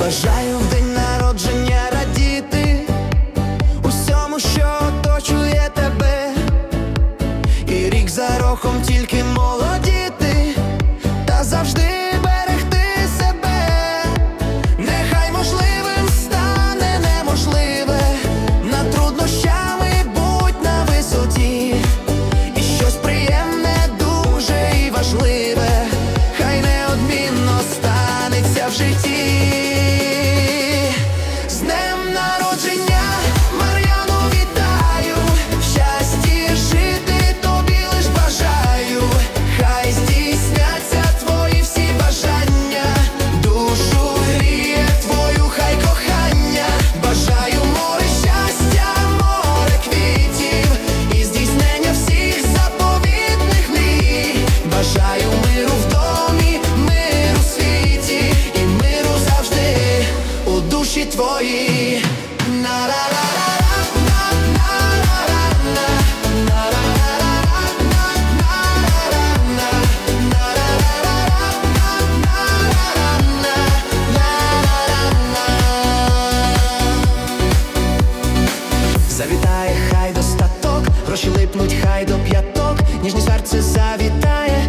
Бажаю в день народження радіти усьому, що оточує тебе, і рік за роком тільки молодь. ti. твої. Завітає, хай достаток, гроші липнуть, хай до п'яток, ніжні серце завітає.